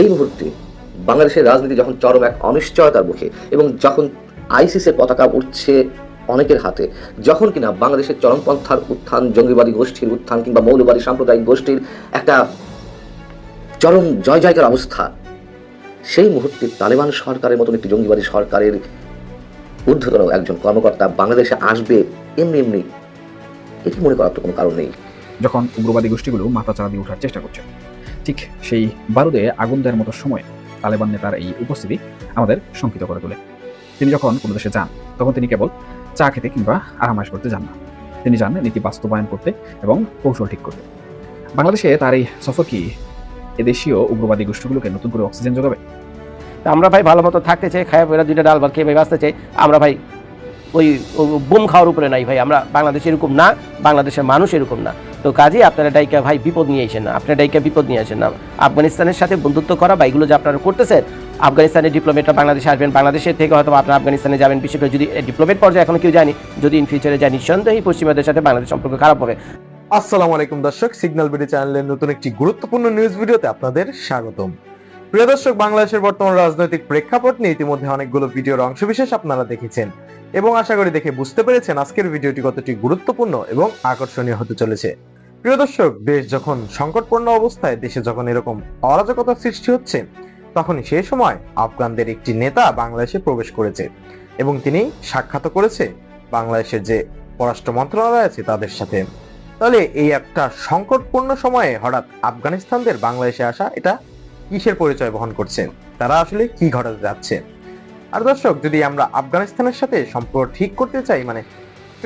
এই মুহূর্তে বাংলাদেশের রাজনীতি যখন চরম এক অনিশ্চয়তার মুখে এবং যখন আইসিসের পতাকা উঠছে অনেকের হাতে, যখন কিনা বাংলাদেশের চরমপন্থার উত্থান, জঙ্গিবাদী গোষ্ঠীর উত্থান কিংবা মৌলবাদী সাম্প্রদায়িক গোষ্ঠীর একটা চরম জয় জয়কার অবস্থা, সেই মুহূর্তে তালেবান সরকারের মতন একটি জঙ্গিবাদী সরকারের ঊর্ধ্বতন একজন কর্মকর্তা বাংলাদেশে আসবে এমনি এমনি এটি মনে করার তো কোনো কারণ নেই? যখন উগ্রবাদী গোষ্ঠীগুলো মাথাচাড়া দিয়ে ওঠার চেষ্টা করছে। ঠিক সেই বারুদে আগুন দেওয়ার মতো সময় তালেবান নেতার এই উপস্থিতি আমাদের শঙ্কিত করে তোলে। তিনি যখন কোনো দেশে যান, তখন তিনি কেবল চা খেতে কিংবা আরামাস করতে যান না। তিনি যান নীতি বাস্তবায়ন করতে এবং কৌশল ঠিক করতে। বাংলাদেশে তার এই সফর কি এদেশীয় উগ্রবাদী গোষ্ঠীগুলোকে নতুন করে অক্সিজেন যোগাবে? আমরা ভাই ভালো মতো থাকতে চাই, খায় বেড়া দুইটা ডাল ভাত খেয়ে ভাই বাঁচতে চাই। আমরা ভাই ওই বুম খাওয়ার উপরে নাই ভাই। আমরা বাংলাদেশ এরকম না, বাংলাদেশের মানুষ এরকম না। তো কাজেই আপনারা ডাইকা ভাই বিপদ নিয়ে আসেন না। আপনারা ডাইকা বিপদ নিয়ে আসেন না। আফগানিস্তানের সাথে বন্ধুত্ব করা বা এগুলো যে আপনারা করতেছেন, আফগানিস্তানের ডিপ্লোমেটরা বাংলাদেশে আসবেন, বাংলাদেশের থেকে হয়তো আপনারা আফগানিস্তানে যাবেন। বিশেষ করে যদি ডিপ্লোমেট পর্যায়ে এখনও কেউ জানি যদি ইন ফিউচারে যায়, নিঃসন্দেহে পশ্চিমাদের সাথে বাংলাদেশ সম্পর্ক খারাপ হবে। আসসালামু আলাইকুম দর্শক সিগন্যাল বিডি চ্যানেলের নতুন একটি গুরুত্বপূর্ণ নিউজ ভিডিওতে আপনাদের স্বাগতম। প্রিয় দর্শক, বাংলাদেশের বর্তমান রাজনৈতিক প্রেক্ষাপট নিয়ে ইতিমধ্যে অনেকগুলো ভিডিওর অংশবিশেষ আপনারা দেখেছেন এবং আশা করি দেখে বুঝতে পেরেছেন আজকের ভিডিওটি কতটি গুরুত্বপূর্ণ এবং আকর্ষণীয় হতে চলেছে। প্রিয় দর্শক, দেশ যখন সংকটপূর্ণ অবস্থায়, দেশে যখন এরকম অরাজকতার সৃষ্টি হচ্ছে, তখনই সেই সময় আফগানদের একটি নেতা বাংলাদেশে প্রবেশ করেছে এবং তিনি সাক্ষাৎ করেছে বাংলাদেশের যে পররাষ্ট্র মন্ত্রণালয় আছে তাদের সাথে। তাহলে এই একটা সংকটপূর্ণ সময়ে হঠাৎ আফগানিস্তানদের বাংলাদেশে আসা, এটা কিসের পরিচয় বহন করছে? তারা আসলে কি ঘটাতে যাচ্ছে? আর দর্শক, যদি আমরা আফগানিস্তানের সাথে সম্পর্ক ঠিক করতে চাই মানে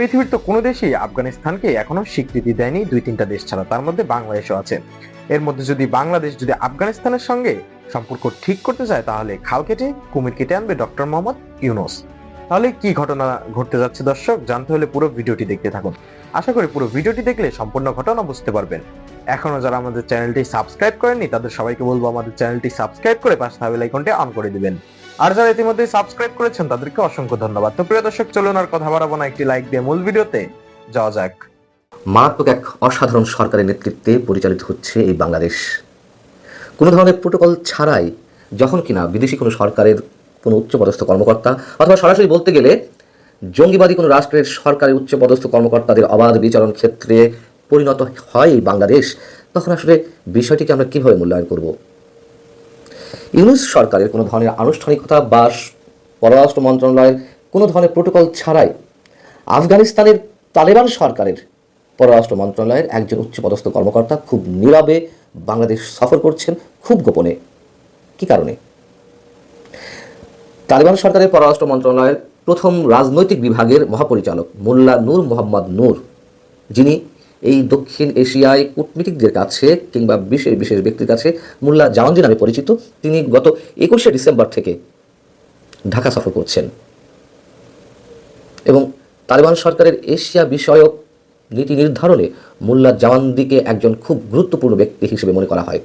পৃথিবীর তো কোনো দেশই আফগানিস্তানকে এখনও স্বীকৃতি দেয়নি দুই তিনটা দেশ ছাড়া, তার মধ্যে বাংলাদেশও আছে। এর মধ্যে যদি বাংলাদেশ যদি আফগানিস্তানের সঙ্গে সম্পর্ক ঠিক করতে চায়, তাহলে খাল কেটে কুমির কেটে আনবে ডক্টর মোহাম্মদ ইউনুস। তাহলে কি ঘটনা ঘটতে যাচ্ছে দর্শক? জানতে হলে পুরো ভিডিওটি দেখতে থাকুন। আশা করি পুরো ভিডিওটি দেখলে সম্পূর্ণ ঘটনা বুঝতে পারবেন। এখনও যারা আমাদের চ্যানেলটি সাবস্ক্রাইব করেননি, তাদের সবাইকে বলব আমাদের চ্যানেলটি সাবস্ক্রাইব করে পাশে থাকা বেল আইকনটি অন করে দিবেন। আর যারা ইতিমধ্যে সাবস্ক্রাইব করেছেন, তাদেরকে অসংখ্য ধন্যবাদ। তো প্রিয় দর্শক, চলুন আর কথা বাড়াবো না। একটি লাইক দিয়ে মূল ভিডিওতে যাওয়া যাক। মারাত্মক এক অসাধারণ সরকারের নেতৃত্বে পরিচালিত হচ্ছে এই বাংলাদেশ। কোনো ধরনের প্রোটোকল ছাড়াই যখন কিনা বিদেশি কোনো সরকারের কোনো উচ্চপদস্থ কর্মকর্তা অথবা সরাসরি বলতে গেলে জঙ্গিবাদী কোনো রাষ্ট্রের সরকারি উচ্চপদস্থ কর্মকর্তাদের অবাধ বিচরণ ক্ষেত্রে পরিণত হয় বাংলাদেশ, তখন আসলে বিষয়টিকে আমরা কীভাবে মূল্যায়ন করব? ইউনুস সরকারের কোনো ধরনের আনুষ্ঠানিকতা বা পররাষ্ট্র মন্ত্রণালয়ের কোনো ধরনের প্রোটোকল ছাড়াই আফগানিস্তানের তালেবান সরকারের পররাষ্ট্র মন্ত্রণালয়ের একজন উচ্চপদস্থ কর্মকর্তা খুব নীরবে বাংলাদেশ সফর করছেন খুব গোপনে। কি কারণে? তালেবান সরকারের পররাষ্ট্র মন্ত্রণালয়ের প্রথম রাজনৈতিক বিভাগের মহাপরিচালক মোল্লা নূর মোহাম্মদ নূর, যিনি এই দক্ষিণ এশিয়ায় কূটনীতিকদের কাছে কিংবা বিশেষ বিশেষ ব্যক্তির কাছে মোল্লা জাওয়ানজি নামে পরিচিত, তিনি গত একুশে ডিসেম্বর থেকে ঢাকা সফর করছেন। এবং তালেবান সরকারের এশিয়া বিষয়ক নীতি নির্ধারণে মোল্লা জাওয়ান্দিকে একজন খুব গুরুত্বপূর্ণ ব্যক্তি হিসেবে মনে করা হয়।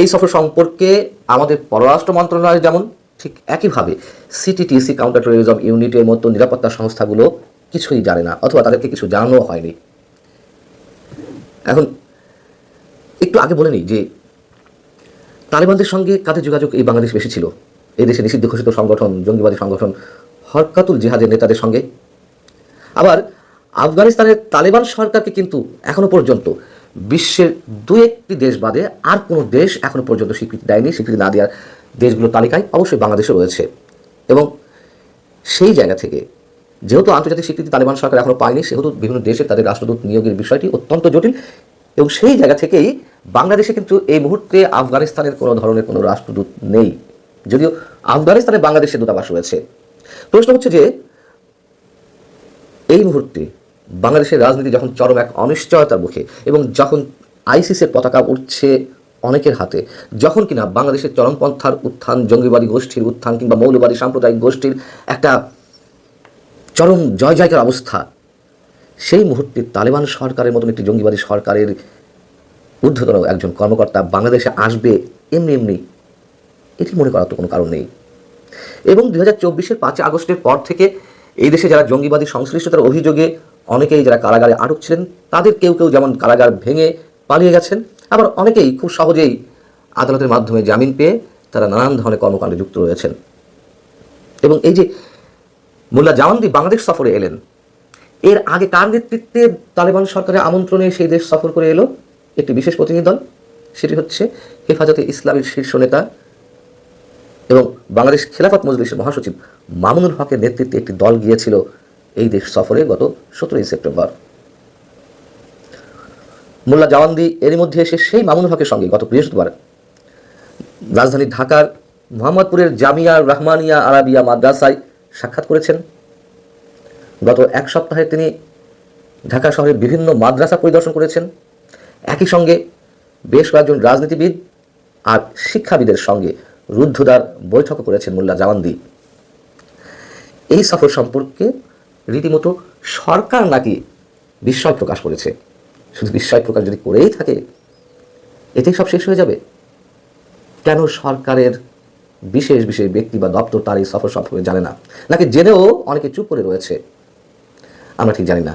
এই সফর সম্পর্কে আমাদের পররাষ্ট্র মন্ত্রণালয় যেমন ঠিক একইভাবে সিটিটিসি কাউন্টার টেরোরিজম ইউনিটের মতো নিরাপত্তা সংস্থাগুলো কিছুই জানে না, অথবা তাদেরকে কিছু জানানো হয়নি। এখন একটু আগে বলে নিই যে তালেবানদের সঙ্গে কাদের যোগাযোগ এই বাংলাদেশ বেশি ছিল। এই দেশে নিষিদ্ধ ঘোষিত সংগঠন, জঙ্গিবাদী সংগঠন, হরকাতুল জিহাদের নেতাদের সঙ্গে। আবার আফগানিস্তানের তালেবান সরকারকে কিন্তু এখনও পর্যন্ত বিশ্বের দু একটি দেশ বাদে আর কোনো দেশ এখনও পর্যন্ত স্বীকৃতি দেয়নি, স্বীকৃতি না দেওয়ার দেশগুলোর তালিকায় অবশ্যই বাংলাদেশও রয়েছে। এবং সেই জায়গা থেকে যেহেতু আন্তর্জাতিক স্বীকৃতি তালেবান সরকার এখনও পায়নি, সেহেতু বিভিন্ন দেশে তাদের রাষ্ট্রদূত নিয়োগের বিষয়টি অত্যন্ত জটিল এবং সেই জায়গা থেকেই বাংলাদেশে কিন্তু এই মুহূর্তে আফগানিস্তানের কোনো ধরনের কোনো রাষ্ট্রদূত নেই। যদিও আফগানিস্তানে বাংলাদেশের দূতাবাস রয়েছে। প্রশ্ন হচ্ছে যে, এই মুহূর্তে বাংলাদেশের রাজনীতি যখন চরম এক অনিশ্চয়তার মুখে এবং যখন আইসিসের পতাকা উঠছে অনেকের হাতে, যখন কিনা বাংলাদেশের চরমপন্থার উত্থান, জঙ্গিবাদী গোষ্ঠীর উত্থান কিংবা মৌলবাদী সাম্প্রদায়িক গোষ্ঠীর একটা চরম জয় জয়কার অবস্থা। সেই মুহূর্তে তালেবান সরকারের মতন একটি জঙ্গিবাদী সরকারের ঊর্ধ্বতন একজন কর্মকর্তা বাংলাদেশে আসবে এমনি এমনি, এটি মনে করার তো কোনো কারণ নেই। এবং দুই হাজার চব্বিশের পাঁচই আগস্টের পর থেকে এই দেশে যারা জঙ্গিবাদী সংশ্লিষ্টতার অভিযোগে অনেকেই যারা কারাগারে আটক ছিলেন, তাদের কেউ কেউ যেমন কারাগার ভেঙে পালিয়ে গেছেন, আবার অনেকেই খুব সহজেই আদালতের মাধ্যমে জামিন পেয়ে তারা নানান ধরনের কর্মকাণ্ডে যুক্ত রয়েছেন। এবং এই যে মোল্লা জাওয়ান্দি বাংলাদেশ সফরে এলেন। এর আগে কার নেতৃত্বে তালেবান সরকারের আমন্ত্রণে সেই দেশ সফর করে এলো? একটি বিশেষ প্রতিনিধি দল, সেটি হচ্ছে হেফাজতে ইসলামের শীর্ষ নেতা এবং বাংলাদেশ খেলাফত মজলিসের মহাসচিব মামুনুল হকের নেতৃত্বে একটি দল গিয়েছিল এই দেশ সফরে গত সতেরোই সেপ্টেম্বর। মোল্লা জাওয়ান্দি এরই মধ্যে এসে সেই মামুনুল হকের সঙ্গে গত বৃহস্পতিবার রাজধানী ঢাকার মোহাম্মদপুরের জামিয়া রহমানিয়া আরাবিয়া মাদ্রাসায় সাক্ষাৎ করেছেন। গত এক সপ্তাহে তিনি ঢাকা শহরের বিভিন্ন মাদ্রাসা পরিদর্শন করেছেন। একই সঙ্গে বেশ কয়েকজন রাজনীতিবিদ আর শিক্ষাবিদের সঙ্গে রুদ্ধদ্বার বৈঠকও করেছেন মোল্লা জাওয়ান্দি এই সফর সম্পর্কে রীতিমতো সরকার নাকি বিস্ময় প্রকাশ করেছে। শুধু বিস্ময় প্রকাশ যদি করেই থাকে, এতেই সব শেষ হয়ে যাবে। কেন সরকারের বিশেষ বিশেষ ব্যক্তি বা দপ্তর তার এই সফর সম্পর্কে জানে না। নাকি জেনেও অনেকে চুপ করে রয়েছে? আমরা ঠিক জানি না।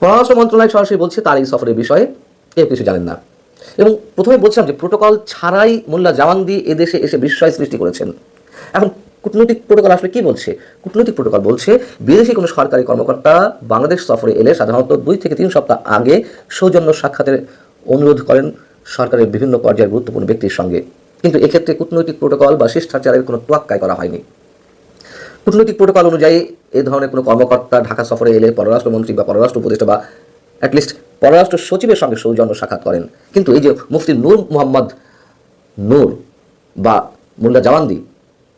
পররাষ্ট্র মন্ত্রণালয় সরাসরি বলছে তার এই সফরের বিষয়ে কেউ কিছু জানেন না। এবং প্রথমে বলছিলাম যে প্রোটোকল ছাড়াই মোল্লা জাওয়ান্দি এদেশে এসে বিস্ময় সৃষ্টি করেছেন। এখন কূটনৈতিক প্রোটোকল আসলে কি বলছে? কূটনৈতিক প্রোটোকল বলছে, বিদেশি কোনো সরকারি কর্মকর্তা বাংলাদেশ সফরে এলে সাধারণত দুই থেকে তিন সপ্তাহ আগে সৌজন্য সাক্ষাতের অনুরোধ করেন সরকারের বিভিন্ন পর্যায়ের গুরুত্বপূর্ণ ব্যক্তির সঙ্গে। কিন্তু এক্ষেত্রে কূটনৈতিক প্রোটোকল বা শিষ্টাচারের কোনো তোয়াক্কায় করা হয়নি। কূটনৈতিক প্রোটোকল অনুযায়ী এ ধরনের কোনো কর্মকর্তা ঢাকা সফরে এলে পররাষ্ট্রমন্ত্রী বা পররাষ্ট্র উপদেষ্টা বা অ্যাটলিস্ট পররাষ্ট্র সচিবের সঙ্গে সৌজন্য সাক্ষাৎ করেন। কিন্তু এই যে মুফতি নূর মোহাম্মদ নূর বা মোল্লা জাওয়ান্দি,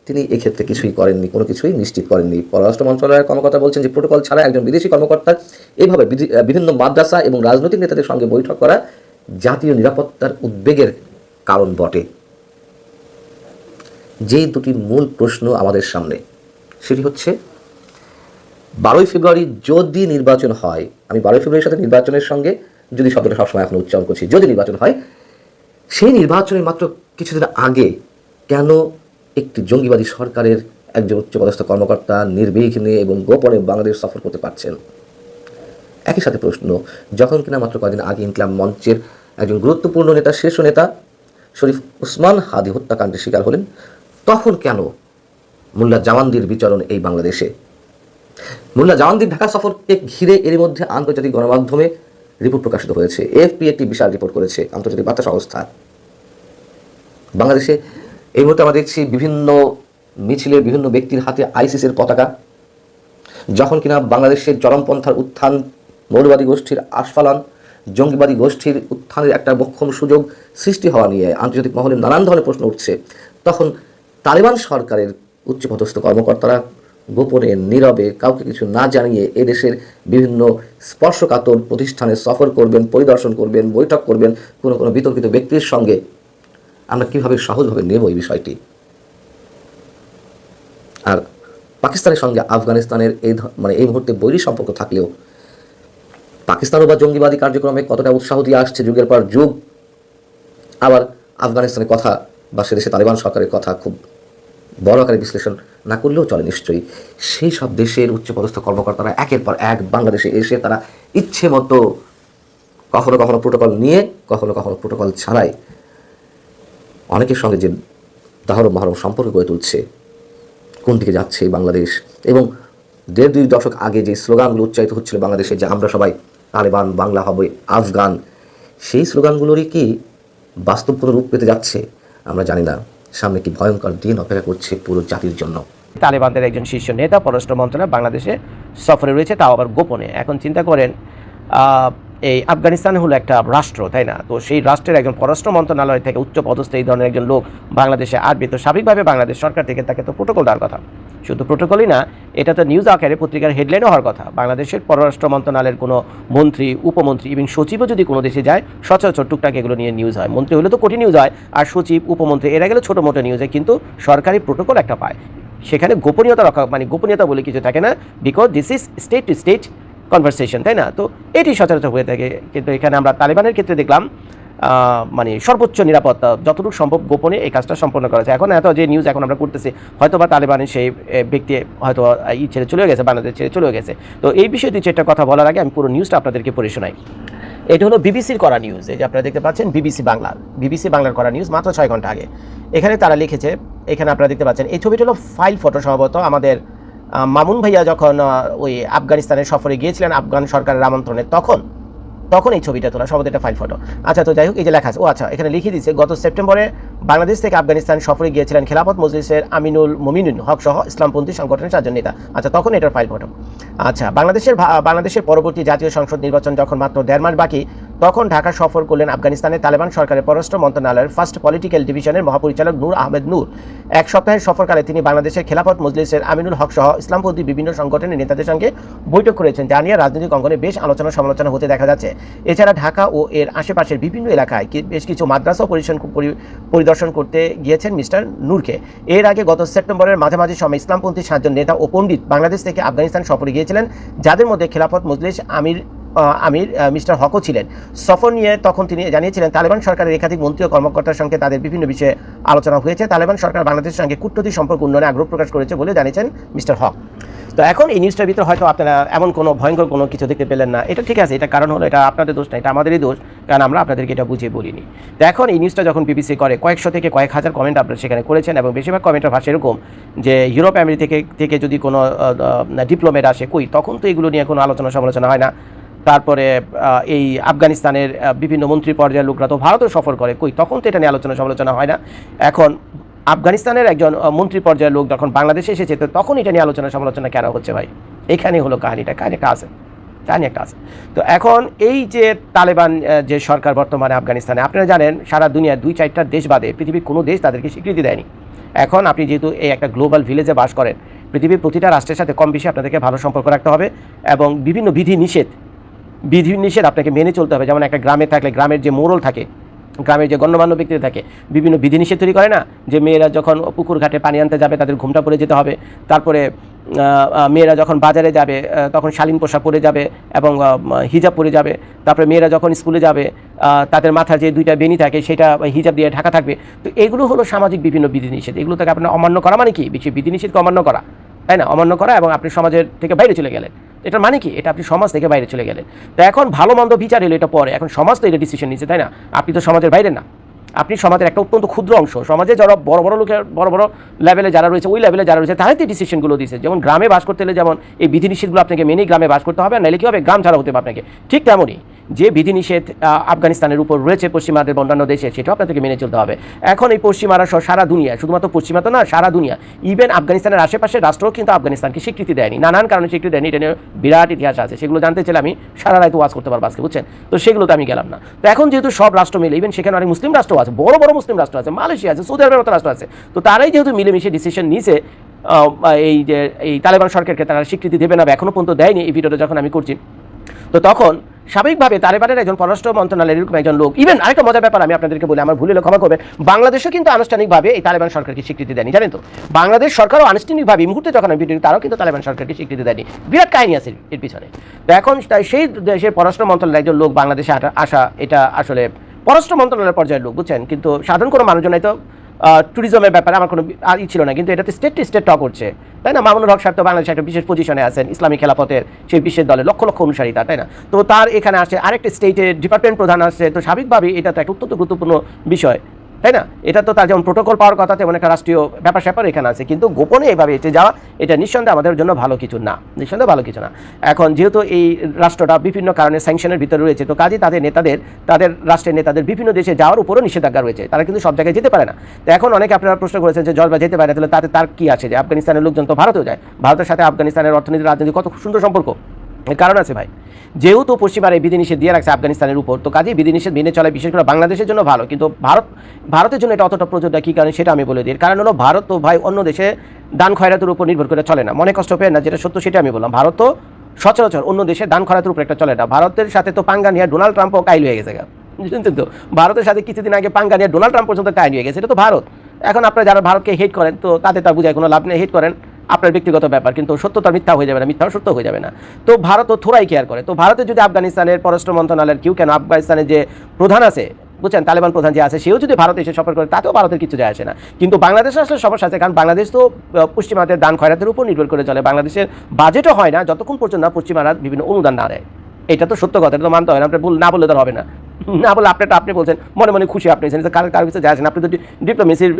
তিনি এক্ষেত্রে কিছুই করেননি, কোনো কিছুই নিশ্চিত করেননি। পররাষ্ট্র মন্ত্রণালয়ের কর্মকর্তা বলছেন যে প্রোটোকল ছাড়া একজন বিদেশি কর্মকর্তা এইভাবে বিভিন্ন মাদ্রাসা এবং রাজনৈতিক নেতাদের সঙ্গে বৈঠক করা জাতীয় নিরাপত্তার উদ্বেগের কারণ বটে। যে দুটি মূল প্রশ্ন আমাদের সামনে, সেটি হচ্ছে, বারোই ফেব্রুয়ারি যদি নির্বাচন হয়, আমি বারোই ফেব্রুয়ারির সাথে নির্বাচনের সঙ্গে যদি শব্দটা সবসময় এখন উচ্চারণ করছি, যদি নির্বাচন হয়, সেই নির্বাচনের মাত্র কিছুদিন আগে কেন একটি জঙ্গিবাদী সরকারের একজন উচ্চপদস্থ কর্মকর্তা নির্বিঘ্নে এবং গোপনে বাংলাদেশ সফর করতে পারছেন? একই সাথে প্রশ্ন, যখন কিনা মাত্র কয়েকদিন আগে ইনকলাম মঞ্চের একজন গুরুত্বপূর্ণ নেতা, শীর্ষ নেতা শরীফ উসমান হাদি হত্যাকাণ্ডের শিকার হলেন তখন কেন মোল্লা জাওয়ান্দির বিচরণ এই বাংলাদেশে? মোল্লা জাওয়ান্দির ঢাকা সফরকে ঘিরে এর মধ্যে আন্তর্জাতিক গণমাধ্যমে রিপোর্ট প্রকাশিত হয়েছে। এএফপি একটি বিশাল রিপোর্ট করেছে আন্তর্জাতিক বার্তা সংস্থা। বাংলাদেশে এই মুহূর্তে আমরা দেখছি বিভিন্ন মিছিলের বিভিন্ন ব্যক্তির হাতে আইসিসের পতাকা। যখন কিনা বাংলাদেশের চরমপন্থার উত্থান, মৌলবাদী গোষ্ঠীর আস্ফালন, জঙ্গিবাদী গোষ্ঠীর উত্থানের একটা মোক্ষম সুযোগ সৃষ্টি হওয়া নিয়ে আন্তর্জাতিক মহলে নানান ধরনের প্রশ্ন উঠছে। তখন তালেবান সরকারের উচ্চপদস্থ কর্মকর্তারা গোপনে, নীরবে কাউকে কিছু না জানিয়ে এদেশের বিভিন্ন স্পর্শকাতর প্রতিষ্ঠানে সফর করবেন, পরিদর্শন করবেন, বৈঠক করবেন কোনো কোনো বিতর্কিত ব্যক্তির সঙ্গে। আমরা কীভাবে সহজভাবে নেব এই বিষয়টি? আর পাকিস্তানের সঙ্গে আফগানিস্তানের এই মানে এই মুহূর্তে বৈরী সম্পর্ক থাকলেও পাকিস্তানও বা জঙ্গিবাদী কার্যক্রমে কতটা উৎসাহ দিয়ে আসছে যুগের পর যুগ, আবার আফগানিস্তানের কথা বা সে দেশে তালেবান সরকারের কথা খুব বড় আকারে বিশ্লেষণ না করলেও চলে নিশ্চয়ই। সেই সব দেশের উচ্চপদস্থ কর্মকর্তারা একের পর এক বাংলাদেশে এসে তারা ইচ্ছে মতো কখনো কখনো প্রোটোকল নিয়ে, কখনো কখনো প্রোটোকল ছাড়াই অনেকের সঙ্গে যে দাহরম মাহরম সম্পর্ক গড়ে তুলছে, কোন দিকে যাচ্ছে বাংলাদেশ এবং দেড় দুই দশক আগে যে স্লোগানগুলো উচ্চারিত হচ্ছিল বাংলাদেশে যে আমরা সবাই তালেবান, বাংলা হবে, আফগান, সেই স্লোগানগুলোরই কি বাস্তব রূপ পেতে যাচ্ছে আমরা জানি না। সামনে কি ভয়ঙ্কর দিন অপেক্ষা করছে পুরো জাতির জন্য। তালেবানদের একজন শীর্ষ নেতা, পররাষ্ট্র মন্ত্রণালয় বাংলাদেশে সফরে রয়েছে, তাও আবার গোপনে। এখন চিন্তা করেন এই আফগানিস্তান হলো একটা রাষ্ট্র, তাই না? তো সেই রাষ্ট্রের একজন পররাষ্ট্র মন্ত্রণালয় থেকে উচ্চ পদস্থ এই ধরনের একজন লোক বাংলাদেশে আসবে। তো স্বাভাবিকভাবে বাংলাদেশ সরকার থেকে তাকে তো প্রোটোকল দেওয়ার কথা। শুধু প্রোটোকলই না এটা তো নিউজ আকারে পত্রিকার হেডলাইনও হওয়ার কথা। বাংলাদেশের পররাষ্ট্র মন্ত্রণালয়ের কোনো মন্ত্রী, উপমন্ত্রী এবং সচিবও যদি কোনো দেশে যায়, সচরাচর টুকটাক এগুলো নিয়ে নিউজ হয়। মন্ত্রী হলে তো কঠিন নিউজ হয়, আর সচিব, উপমন্ত্রী, এরা গেলে ছোটো মোটো নিউজ হয়, কিন্তু সরকারি প্রোটোকল একটা পায়। সেখানে গোপনীয়তা রক্ষা মানে গোপনীয়তা বলে কিছু থাকে না because this is state to state conversation তাই না? তো এটি সচরাচর হয়ে থাকে। কিন্তু এখানে আমরা তালিবানের ক্ষেত্রে দেখলাম মানে সর্বোচ্চ নিরাপত্তা যতটুকু সম্ভব গোপনে এই কাজটা সম্পন্ন করা এখন এত যে নিউজ এখন আমরা করতেছি হয়তো বা তালেবানের সেই ব্যক্তি হয়তো ই ছেড়ে চলে গেছে, বাংলাদেশ ছেড়ে চলে গেছে। তো এই বিষয়ে দুই চারটা কথা বলার আগে আমি পুরো নিউজটা আপনাদেরকে পড়ে শোনাই। এটা হলো বিবিসির করা নিউজ এই যে আপনারা দেখতে পাচ্ছেন বিবিসি বাংলা। বিবিসি বাংলার করা নিউজ মাত্র ছয় ঘণ্টা আগে। এখানে তারা লিখেছে, এখানে আপনারা দেখতে পাচ্ছেন, এই ছবিটা হলো ফাইল ফটো সম্ভবত আমাদের মামুন ভাইয়া যখন ওই আফগানিস্তানের সফরে গিয়েছিলেন আফগান সরকারের আমন্ত্রণে, তখন তখন এই ছবিটা তোলা সম্ভবত এটা ফাইল ফটো আচ্ছা তো যাই হোক, এই যে লেখা আছে, ও আচ্ছা এখানে লিখে দিচ্ছে গত সেপ্টেম্বরে বাংলাদেশ থেকে আফগানিস্তান সফরে গিয়েছিলেন খেলাফত মজলিসের আমিনুল মমিনুল হক সহ ইসলামপন্থী সংগঠনের চারজন নেতা। আচ্ছা তখন এটার ফাইল ফটো আচ্ছা বাংলাদেশের বাংলাদেশের পরবর্তী জাতীয় সংসদ নির্বাচন যখন মাত্র দেড় মাস বাকি, তখন ঢাকা সফর করলেন আফগানিস্তানের তালেবান সরকারের পররাষ্ট্র মন্ত্রণালয়ের ফার্স্ট পলিটিক্যাল ডিভিশনের মহাপরিচালক নূর আহমেদ নূর। এক সপ্তাহের সফরকালে তিনি বাংলাদেশের খেলাফত মজলিসের আমিনুল হক সহ ইসলামপন্থী বিভিন্ন সংগঠনের নেতাদের সঙ্গে বৈঠক করেছেন, যা নিয়ে রাজনৈতিক অঙ্গনে বেশ আলোচনা সমালোচনা হতে দেখা যাচ্ছে। এছাড়া ঢাকা ও এর আশেপাশের বিভিন্ন এলাকায় বেশ কিছু মাদ্রাসা পরিদর্শন পরি- পরিদর্শন করতে গিয়েছেন মিস্টার নূরকে। এর আগে গত সেপ্টেম্বরের মাঝামাঝি সময় ইসলামপন্থী সাতজন নেতা ও পণ্ডিত বাংলাদেশ থেকে আফগানিস্তান সফরে গিয়েছিলেন, যাদের মধ্যে খেলাফত মজলিস আমির আমির মিস্টার হকও ছিলেন। সফর নিয়ে তখন তিনি জানিয়েছিলেন, তালেবান সরকারের একাধিক মন্ত্রী ও কর্মকর্তার সঙ্গে তাদের বিভিন্ন বিষয়ে আলোচনা হয়েছে। তালেবান সরকার বাংলাদেশের সঙ্গে কূটনৈতিক সম্পর্ক উন্নয়নে আগ্রহ প্রকাশ করেছে বলে জানিয়েছেন মিস্টার হক। তো এখন এই নিউজটার ভিতরে হয়তো আপনারা এমন কোনো ভয়ঙ্কর কোনো কিছু দেখতে পেলেন না। এটা ঠিক আছে, এটা কারণ হলো এটা আপনাদের দোষ না, এটা আমাদেরই দোষ, কারণ আমরা আপনাদেরকে এটা বুঝিয়ে বলিনি। তো এখন এই নিউজটা যখন বিবিসি করে, কয়েকশো থেকে কয়েক হাজার কমেন্ট আপনারা সেখানে করেছেন এবং বেশিরভাগ কমেন্টের ভাষা এরকম যে ইউরোপ, আমেরিকা থেকে থেকে যদি কোনো ডিপ্লোমেট আসে, কই? তখন তো এগুলো নিয়ে কোনো আলোচনা সমালোচনা হয় না। তারপরে এই আফগানিস্তানের বিভিন্ন মন্ত্রী পর্যায়ের লোকরা তো ভারতও সফর করে। কই, তখন তো এটা নিয়ে আলোচনা সমালোচনা হয় না। এখন আফগানিস্তানের একজন মন্ত্রী পর্যায়ের লোক যখন বাংলাদেশে এসেছে, তো তখন এটা নিয়ে আলোচনা সমালোচনা কেন হচ্ছে ভাই? এখানে হলো কাহিনীটা কাহিনীটা আছে, কাহিনী একটা আছে। তো এখন এই যে তালেবান যে সরকার বর্তমানে আফগানিস্তানে, আপনারা জানেন, সারা দুনিয়া দুই চারটা দেশ বাদে পৃথিবীর কোনো দেশ তাদেরকে স্বীকৃতি দেয়নি। এখন আপনি যেহেতু এই একটা গ্লোবাল ভিলেজে বাস করেন, পৃথিবীর প্রতিটা রাষ্ট্রের সাথে কম বেশি আপনাদেরকে ভালো সম্পর্ক রাখতে হবে এবং বিভিন্ন বিধি নিষেধ বিধি নিষেধ আপনাকে মেনে চলতে হবে। যেমন একটা গ্রামে থাকলে গ্রামের যে মোড়ল থাকে, গ্রামের যে গণ্যমান্য ব্যক্তি থাকে, বিভিন্ন বিধিনিষেধ তৈরি করে না? যে মেয়েরা যখন পুকুর ঘাটে পানি আনতে যাবে, তাদের ঘুমটা পরে যেতে হবে। তারপরে মেয়েরা যখন বাজারে যাবে তখন শালীন পোশাক পরে যাবে এবং হিজাব পরে যাবে। তারপরে মেয়েরা যখন স্কুলে যাবে তাদের মাথায় যে দুইটা বেনি থাকে, সেটা হিজাব দিয়ে ঢাকা থাকবে। তো এগুলো হলো সামাজিক বিভিন্ন বিধিনিষেধ এগুলো থেকে আপনার অমান্য করা মানে কি? বিধিনিষেধকে অমান্য করা। তাই না? অমান্য করা এবং আপনি সমাজের থেকে বাইরে চলে গেলেন। এটার মানে কি? এটা আপনি সমাজ থেকে বাইরে চলে গেলেন। তো এখন ভালো মন্দ বিচার এলো এটা পরে। এখন সমাজ তো এটা ডিসিশন নিচ্ছে তাই না? আপনি তো সমাজের বাইরে না। আপনি সমাজের একটা অত্যন্ত ক্ষুদ্র অংশ। সমাজে যারা বড় বড় লোকের, বড় বড় লেভেলে যারা রয়েছে, ওই লেভেলে যারা রয়েছে, তারাই তো ডিসিশনগুলো দিয়েছে। যেমন গ্রামে বাস করতে হলে যেমন এই বিধিনিষেধগুলো আপনাকে মেনেই গ্রামে বাস করতে হবে নাহলে কী হবে? গ্রাম ছাড়া হতে হবে আপনাকে। ঠিক তেমনই। যে বিধিনিষেধ আফগানিস্তানের উপর রয়েছে পশ্চিমাদের অন্যান্য দেশে সেটাও আপনাদেরকে মেনে চলতে হবে। এখন এই পশ্চিমারা সারা দুনিয়া শুধুমাত্র পশ্চিমা তো না সারা দুনিয়া ইভেন আফগানিস্তানের আশেপাশের রাষ্ট্রও কিন্তু আফগানিস্তানকে স্বীকৃতি দেয়নি। নানান কারণে স্বীকৃতি দেয়নি এটা নিয়ে বিরাট ইতিহাস আছে। সেগুলো জানতে চাইলে আমি সারা রায় তো ওয়াজ করতে পারব আজকে বুঝছেন? তো সেগুলো তো আমি গেলাম না। তো এখন যেহেতু সব রাষ্ট্র মিলে ইভেন সেখানে অনেক মুসলিম রাষ্ট্র আছে বড় বড় মুসলিম রাষ্ট্র আছে মালয়েশিয়া আছে সৌদি আরবের মতো রাষ্ট্র আছে তো তারাই যেহেতু মিলেমিশে ডিসিশন আহ, এই যে এই তালেবান সরকারকে তারা স্বীকৃতি দেবে না বা এখনও পর্যন্ত দেয়নি এই ভিডিওটা যখন আমি করছি তো তখন স্বাভাবিকভাবে তালেবানের একজন পররাষ্ট্র মন্ত্রণালয়ের এরকম একজন লোক। ইভেন আরেকটা মজার ব্যাপার আমি আপনাদেরকে বলি, আমার ভুল ক্ষমা করবেন। বাংলাদেশও কিন্তু আনুষ্ঠানিকভাবে এই তালেবান সরকারকে স্বীকৃতি দেয়নি, জানেন তো? বাংলাদেশ সরকারও আনুষ্ঠানিকভাবে এই মুহূর্তে যখন আমি ভিডিও তারাও কিন্তু তালেবান সরকারকে স্বীকৃতি দেয়নি। বিরাট কাহিনী আছে এর পিছনে। তো এখন তাই সেই দেশের পররাষ্ট্র মন্ত্রণালয়ের একজন লোক বাংলাদেশে আসা, এটা আসলে পররাষ্ট্র মন্ত্রণালয়ের পর্যায়ের লোক, বুঝছেন? কিন্তু সাধারণ কোনো মানুষজন তো ট্যুরিজমের ব্যাপারে আমার কোনো ই ছিল না, কিন্তু এটাতে স্টেট টু স্টেট টক করছে। তাই না? মামুনুল হক সাহেব তো বাংলাদেশে একটা বিশেষ পজিশনে আছেন, ইসলামী খেলাফতের সেই বিশেষ দলে, লক্ষ লক্ষ অনুসারী তার, তাই না? তো তার এখানে আসে আরেকটা স্টেটের ডিপার্টমেন্ট প্রধান আসছে, তো স্বাভাবিকভাবেই এটা তো একটা অত্যন্ত গুরুত্বপূর্ণ বিষয়। তাই না? এটা তো তার যেমন প্রোটোকল পাওয়ার কথা, তেমন একটা রাষ্ট্রীয় ব্যাপার স্যাপার এখানে আছে। কিন্তু গোপনে এভাবে এসে যাওয়া, এটা নিঃসন্দেহে আমাদের জন্য ভালো কিছু না। নিঃসন্দেহে ভালো কিছু না। এখন যেহেতু এই রাষ্ট্রটা বিভিন্ন কারণে স্যাংশনের ভিতরে রয়েছে, তো কাজে তাদের নেতাদের, তাদের রাষ্ট্রের নেতাদের বিভিন্ন দেশে যাওয়ার উপরও নিষেধাজ্ঞা রয়েছে। তারা কিন্তু সব জায়গায় যেতে পারে না। তো এখন অনেকে আপনারা প্রশ্ন করেছেন যে জলবা যেতে পারে তাহলে তাতে তার কি আছে? যে আফগানিস্তানের লোকজন তো ভারতেও যায়। ভারতের সাথে আফগানিস্তানের অর্থনীতি, রাজনীতি কত সুন্দর সম্পর্ক। কারণ আছে ভাই। যেহেতু পশ্চিমার এই বিধিনিষেধ দিয়ে রাখছে আফগানিস্তানের উপর, তো কাজেই বিধিনিষেধ মেনে চলে বিশেষ করে বাংলাদেশের জন্য ভালো। কিন্তু ভারত, ভারতের জন্য এটা অতটা প্রযোজ্য কী কারণে সেটা আমি বলে দিই। কারণ হলো ভারত তো ভাই অন্য দেশে দান খয়রাতের উপর নির্ভর করে চলে না। মনে কষ্ট পেয়ে না, যেটা সত্য সেটা আমি বললাম। ভারত তো সচরাচর অন্য দেশে দান খয়রাতের উপর একটা চলে না। ভারতের সাথে তো পাঙ্গা নিয়ে ডোনাল্ড ট্রাম্পও কাইল হয়ে গেছে তো? ভারতের সাথে কিছুদিন আগে পাঙ্গা নিয়ে ডোনাল্ড ট্রাম্প পর্যন্ত কাইল হয়ে গেছে, এটা তো ভারত। এখন আপনারা যারা ভারতকে হেট করেন, তো তাতে তা বুঝায় কোনো লাভ নেই হেট করেন। আপনার ব্যক্তিগত ব্যাপার, কিন্তু সত্যতা মিথ্যা হয়ে যাবে না, মিথ্যাও সত্য হয়ে যাবে না। তো ভারত ও থোড়াই কেয়ার করে। তো ভারতে যদি আফগানিস্তানের পররাষ্ট্র মন্ত্রণালয়ের কেউ কেন আফগানিস্তানের যে প্রধান আছে, বুঝছেন? তালেবান প্রধান যে আছে, সেও যদি ভারতে এসে সফর করে, তাতেও ভারতের কিছু যায় আসে না। কিন্তু বাংলাদেশে আসলে সমস্যা আছে কারণ বাংলাদেশ তো পশ্চিমাদের দান খয়রাতের উপর নির্ভর করে চলে। বাংলাদেশের বাজেটও হয় না, যতক্ষণ পর্যন্ত না পশ্চিমারা বিভিন্ন অনুদান না দেয়। এটা তো সত্য কথা, এটা তো মানতে হয় না। আপনি ভুল না বললে তো হবে না। না, বলে আপনারটা আপনি বলছেন, মনে মনে খুশি আপনি এসেছেন কার কার কাছে যাচ্ছেন আপনি তো ডিপ্লোমেসির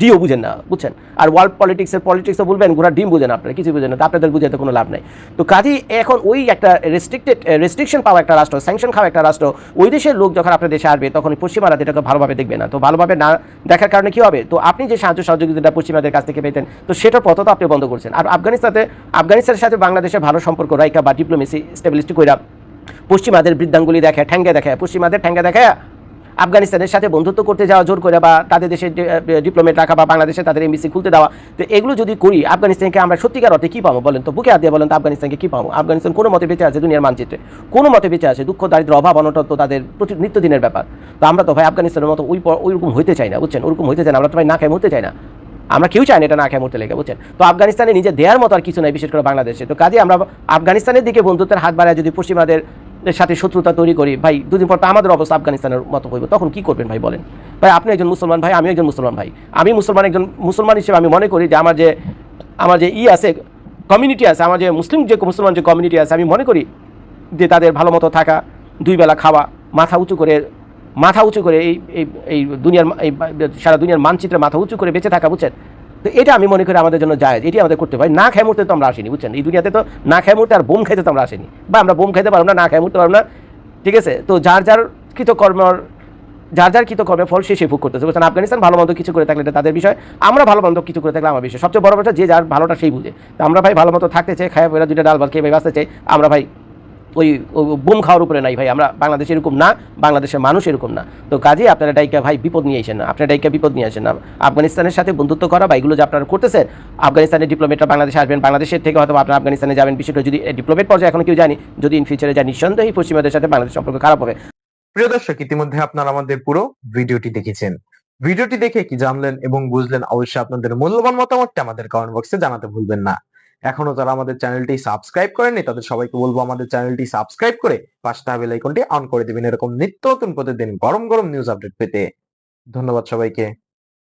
ডিও বুঝেন না, বুঝছেন? আর ওয়ার্ল্ড পলিটিক্সের পলিটিক্সও বলবেন ঘোরা ডিম বুঝেন আপনারা কিছু বুঝেন না, তো আপনাদের বুঝাতে কোনো লাভ নাই। তো কাজেই এখন ওই একটা রেস্ট্রিক্টেড রেস্ট্রিকশন পাওয়া একটা রাষ্ট্র স্যাংশন খাওয়া একটা রাষ্ট্র, ওই দেশের লোক যখন আপনার দেশে আসবে, তখন পশ্চিমারা এটাকে ভালোভাবে দেখবে না। তো ভালোভাবে না দেখার কারণে কি হবে? তো আপনি যে সাহায্য সহযোগিতাটা পশ্চিমাদের কাছ থেকে পেতেন, তো সেটার পথ তো আপনি বন্ধ করছেন। আর আফগানিস্তানে আফগানিস্তানের সাথে বাংলাদেশের ভালো সম্পর্ক, রাইকা বা ডিপ্লোমেসি স্টেবিলিটি কইরা পশ্চিমাদের বৃদ্ধাঙ্গুলি দেখে ঠ্যাঙ্গে দেখে পশ্চিমাদের ঠ্যাঙ্গে দেখে আফগানিস্তানের সাথে বন্ধুত্ব করতে যাওয়া, জোর করে বা তাদের দেশে ডিপ্লোমেট রাখা বা বাংলাদেশে তাদের এমবিসি খুলতে দেওয়া, তো এগুলো যদি করি, আফগানিস্তানকে আমরা সত্যিকার অর্থে কী পাবো বলেন তো? বুকে হাত দিয়ে বলেন তো আফগানিস্তানকে কী পাবো? আফগানিস্তান কোনো মতে বেঁচে আছে দুনিয়ার মানচিত্রে। কোনো মতে বেঁচে আছে দুঃখ দারিদ্র অভাব অনটন তো তাদের প্রতি নিত্যদিনের ব্যাপার। তো আমরা তো ভাই আফগানিস্তানের মতো ওই ওইরকম হইতে চাই না, বুঝছেন? ওরকম হইতে চাই না, আমরা তো ভাই না খেয়ে হতে চাই না। আমরা কেউ চাই না এটা না খেয়ে মরতে লেগে, বুঝছেন? তো আফগানিস্তানে নিজে দেওয়ার মতো আর কিছু নাই, বিশেষ করে বাংলাদেশে। তো কাজে আমরা আফগানিস্তানের দিকে বন্ধুত্বের হাত বাড়ায় যদি পশ্চিমাদের সাথে শত্রুতা তৈরি করি, ভাই, দুদিন পর তো আমাদের অবস্থা আফগানিস্তানের মতো হইব, তখন কি করবেন ভাই বলেন? ভাই, আপনি একজন মুসলমান ভাই আমি একজন মুসলমান ভাই। আমি মুসলমান একজন মুসলমান হিসেবে আমি মনে করি যে আমার যে আমার যে ই আছে কমিউনিটি আছে, আমার যে মুসলিম যে মুসলমান যে কমিউনিটি আছে, আমি মনে করি যে তাদের ভালো মতো থাকা, দুই বেলা খাওয়া, মাথা উঁচু করে মাথা উঁচু করে এই এই এই দুনিয়ার এই সারা দুনিয়ার মানচিত্রে মাথা উঁচু করে বেঁচে থাকা, বুঝছেন? তো এটা আমি মনে করি আমাদের জন্য যায় এটি আমাদের করতে হয়। না খেয়ে মরতে তো আমরা আসিনি, বুঝছেন? এই দুনিয়াতে তো না খেয়ে মরতে আর বোম খেতে তো আমরা আসিনি। বা আমরা বোম খেতে পারব না না খেয়ে মরতে পারব না। ঠিক আছে? তো যার যার কৃতকর্মর, যার যার কৃতকর্মের ফল সে সে ভোগ করতেছে, বুঝছেন? আফগানিস্তান ভালো মন্দ কিছু করে থাকলে এটা তাদের বিষয়। আমরা ভালো মন্দ কিছু করে থাকলে আমার বিষয়। সবচেয়ে বড় কথা যে যার ভালোটা সেই বুঝে। তো আমরা ভাই ভালো মতো থাকতে চাই খায় বেড়া দুইটা ডাল ভাত খেয়ে ভাই বাঁচতে চাই, আমরা ভাই ওই বোম খাওয়ার উপরে নাই ভাই, আমরা বাংলাদেশ এরকম না, বাংলাদেশের মানুষ এরকম না। তো কাজেই আপনারা ডাইকা ভাই বিপদ নিয়ে আসেন না, আপনারা ডাইকা বিপদ নিয়ে আসেন না। আফগানিস্তানের সাথে বন্ধুত্ব করা বা এগুলো যে আপনারা করতেছেন, আফগানিস্তানের ডিপ্লোমেটরা বাংলাদেশে আসবেন, বাংলাদেশের থেকে হয়তো আপনারা আফগানিস্তানে যাবেন করে যদি ডিপ্লোমেট পর্যায়ে, এখন কেউ জানি যদি ইন ফিউচারে যায়, নিঃসন্দেহে পশ্চিমাদের সাথে বাংলাদেশ সম্পর্ক খারাপ হবে। প্রিয় দর্শক, ইতিমধ্যে আপনারা আমাদের পুরো ভিডিওটি দেখেছেন। ভিডিওটি দেখে কি জানলেন এবং বুঝলেন, অবশ্যই আপনাদের মূল্যবান মতামতটা আমাদের কমেন্ট বক্সে জানাতে ভুলবেন না। এখনও যারা আমাদের চ্যানেলটি সাবস্ক্রাইব করেনি তাদের সবাইকে বলব আমাদের চ্যানেলটি সাবস্ক্রাইব করে থাকা বেল আইকনটি অন করে দিবেন। এরকম নিত্য নতুন প্রতিদিন গরম গরম নিউজ আপডেট পেতে। ধন্যবাদ সবাইকে।